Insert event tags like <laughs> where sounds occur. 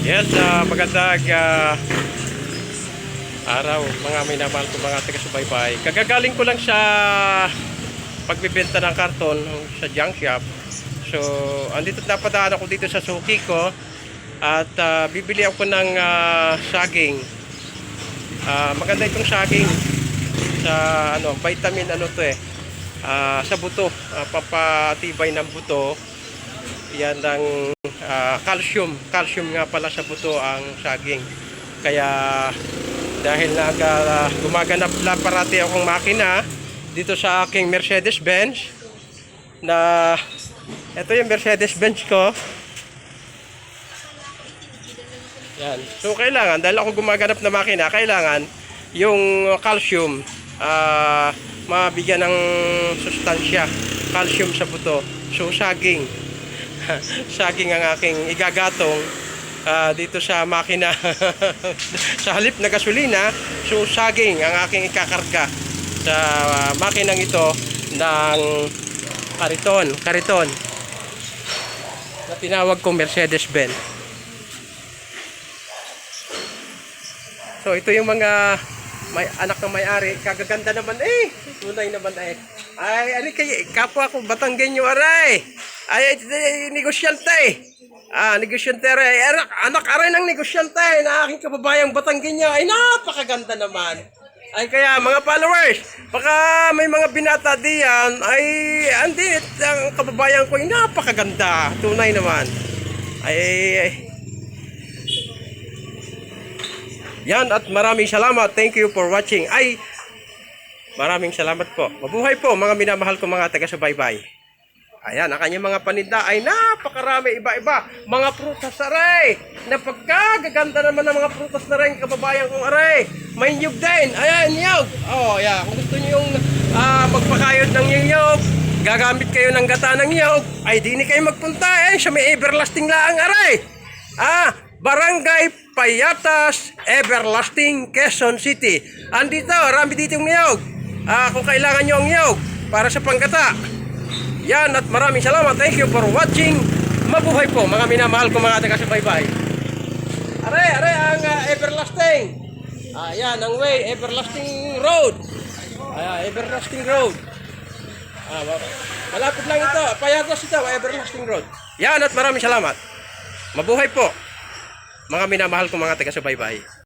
Yes, uh, magandang ah, araw mga minamahal ko mga taga-subaybay. Kagagaling ko lang sa pagbibenta ng karton sa junk shop. So, andito napadaan ako dito sa suki ko at ah, bibili ako ng ah, saging. Ah, maganda itong saging sa ano, vitamin ano to eh. Ah, sa buto, ah, papatibay ng buto. Yan ang ah, calcium. Calcium nga pala sa buto ang saging. Kaya dahil naga gumaganap la parati akong makina dito sa aking Mercedes-Benz na ito yung Mercedes-Benz ko. Yan. So kailangan dahil ako gumaganap na makina, kailangan yung calcium ah mabigyan ng sustansya, calcium sa buto. So saging. <laughs> saging ang aking igagatong ah, dito sa makina. <laughs> sa halip na gasolina, so saging ang aking ikakarga sa ah, makinang ito ng kariton, kariton na tinawag ko Mercedes-Benz. So ito yung mga may anak ng may-ari, kagaganda naman eh. Tunay naman eh. Ay, ano kay kapwa ko Batanggenyo aray. Ay, ay, negosyante. Ah, negosyante aray. Anak, anak aray ng negosyante na aking kababayang Batanggenyo. Ay, napakaganda naman. Ay kaya mga followers, baka may mga binata diyan ay andi ang kababayan ko ay napakaganda. Tunay naman. Ay, ay, Yan at maraming salamat. Thank you for watching. Ay, maraming salamat po. Mabuhay po mga minamahal ko mga taga-subaybay. Ayan, ang kanyang mga paninda ay napakarami iba-iba. Mga prutas aray. Napagkagaganda naman ng mga prutas na rin kababayan kong aray. May nyug din. Ayan, nyug. Oh, yeah. Kung gusto niyo yung ah, magpakayod ng nyug, gagamit kayo ng gata ng nyug, ay di ni kayo magpunta eh. Siya may everlasting laang aray. Ah, Barangay Payatas, Everlasting, Quezon City. Andito, rami dito yung niyog. Ah, kung kailangan nyo ang niyog para sa panggata. Yan at maraming salamat. Thank you for watching. Mabuhay po mga minamahal ko mga taga-subaybay. Are, are ang ah, Everlasting. Ah, yan ang way, Everlasting Road. Ah, Everlasting Road. Ah, ma- malapit lang ito. Payatas ito, Everlasting Road. Yan at maraming salamat. Mabuhay po. Mga minamahal ko mga taga-subaybay.